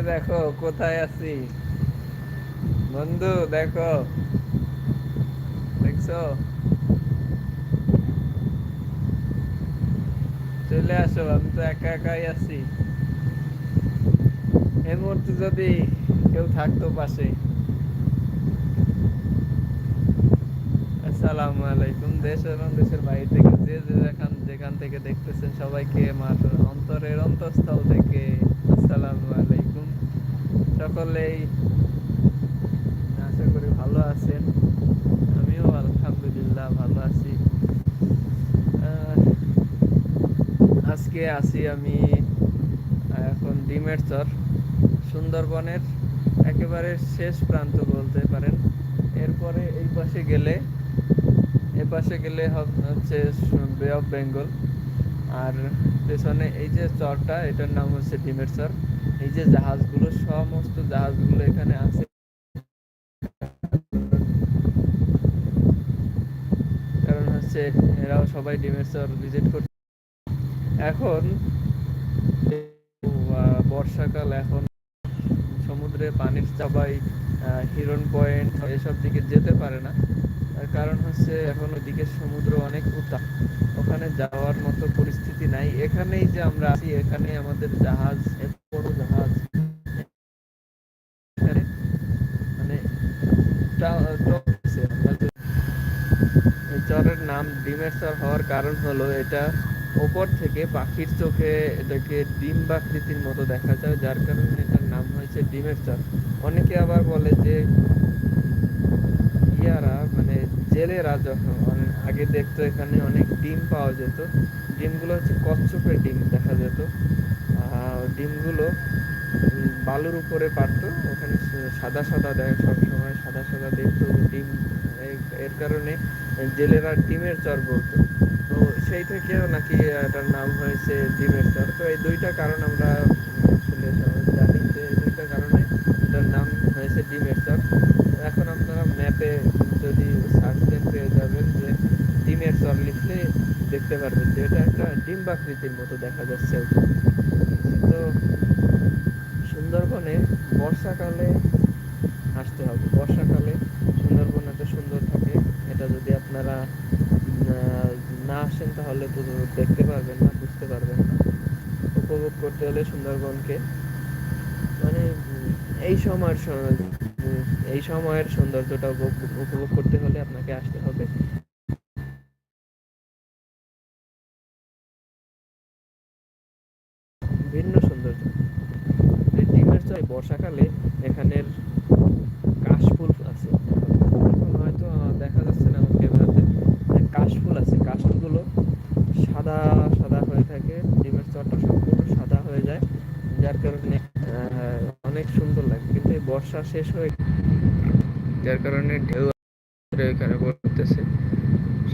যে দেখো, কোথায় আছি? বন্ধু, দেখো। দেখছ? চলে আসো, আমি তো একা একাই আছি। এই মুহূর্তে যদি কেউ থাকতো পাশে। আসসালামু আলাইকুম। দেশ এবং দেশের বাইরে থেকে যে যেখান যেখান থেকে দেখতেছেন সবাইকে আমার অন্তরের অন্তঃস্থল থেকে আসসালামু আলাইকুম সকলেই আশা করি ভালো আছেন। আমিও আলহামদুলিল্লাহ ভালো আছি। আজকে আছি আমি এখন ডিমের চর, সুন্দরবনের একেবারে শেষ প্রান্ত বলতে পারেন। এরপরে এই পাশে গেলে, এ পাশে গেলে হচ্ছে বে অফ বেঙ্গল আর পেছনে এই যে চরটা, এটার নাম হচ্ছে ডিমের চর। এই যে জাহাজগুলো, সমস্ত জাহাজগুলো এখানে আছে। কারণ হচ্ছে এরাও সবাই ডিমের ভিজিট করছে এখন বর্ষাকাল, এখন সমুদ্রে পানির চাপাই হিরন পয়েন্ট, এসব দিকে যেতে পারে না। কারণ হচ্ছে এখন ওইদিকে সমুদ্র অনেক উত্তাপ ওখানে যাওয়ার মতো পরিস্থিতি নাই। এখানেই যে আমরা আছি এখানে আমাদের জাহাজ এখানে মানে টা- টপছে। আমরা যে- এই চরের নাম ডিমের চর হওয়ার কারণ হলো এটা ওপর থেকে পাখির চোখে এটাকে ডিম বাকৃতির মতো দেখা যায়, যার কারণে এটার নাম হয়েছে ডিমের চর অনেকে আবার বলে যে ইয়ারা মানে জেলেরা যখন আগে দেখতো এখানে অনেক ডিম পাওয়া যেত, ডিমগুলো হচ্ছে কচ্ছপের ডিম দেখা যেত। ডিমগুলো বালুর উপরে পারতো, ওখানে সাদা সাদা দেয় সবসময়, সাদা সাদা দেখতো ডিম এর- কারণে জেলেরা ডিমের চর বলতো। তো সেই থেকেও নাকি এটার নাম হয়েছে ডিমের চর। তো এই দুইটা কারণ আমরা আসলে জানি যে এই দুইটা কারণে এটার নাম হয়েছে ডিমের চর। এখন আপনারা ম্যাপে যদি সার্চ দেন পেয়ে যাবেন যে ডিমের চর লিখলে দেখতে পারবেন যে এটা একটা ডিম ডিম্বাকৃতির মতো দেখা যাচ্ছে। তো সুন্দরবনে বর্ষাকালে আসতে হবে বর্ষাকালে সুন্দরবন এত সুন্দর থাকে এটা যদি আপনারা আহ, না আসেন তাহলে তো দেখতে পারবেন না, বুঝতে পারবেন না। উপভোগ করতে হলে সুন্দরবনকে। মানে এই সময়ের এই সময়ের সৌন্দর্যটা উপভোগ করতে হলে আপনাকে আসতে হবে। ভিন্ন সৌন্দর্য। ডিমের চর বর্ষাকালে এখানের কাশফুল আছে এখন হয়তো আহ, দেখা যাচ্ছে না আমার ক্যামেরাতে কাশফুল আছে কাশফুলগুলো সাদা সাদা হয়ে থাকে ডিমের চরটা সম্পূর্ণ সাদা হয়ে যায় যার কারণে আহ, অনেক সুন্দর লাগে কিন্তু এই বর্ষা শেষ হয়ে যার কারণে ঢেউ এখানে পড়তেছে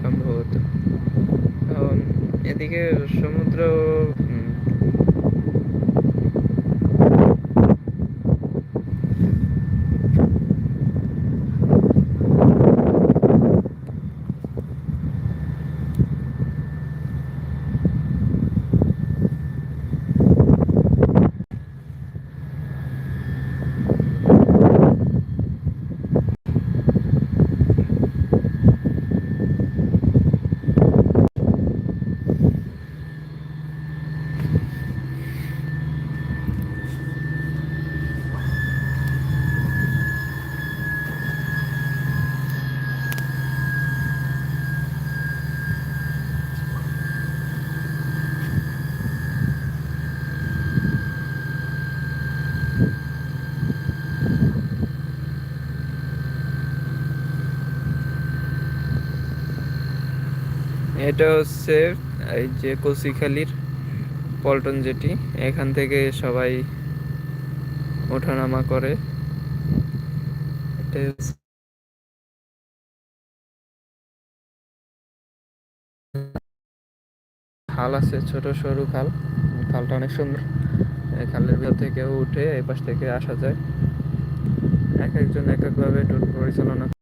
সম্ভবত। এদিকে সমুদ্র এটা হচ্ছে, এই যে কচিখালির পল্টন জেটি এখান থেকে সবাই ওঠানামা করে। খাল আছে, ছোট সরু খাল। খালটা অনেক সুন্দর। খালের ভিতর থেকেও উঠে এই পাশ থেকে আসা যায়। এক একজন এক একভাবে ট্যুর পরিচালনা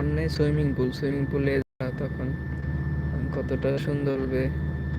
সামনে সুইমিং পুল সুইমিং পুলে তখন কতটা সুন্দর হবে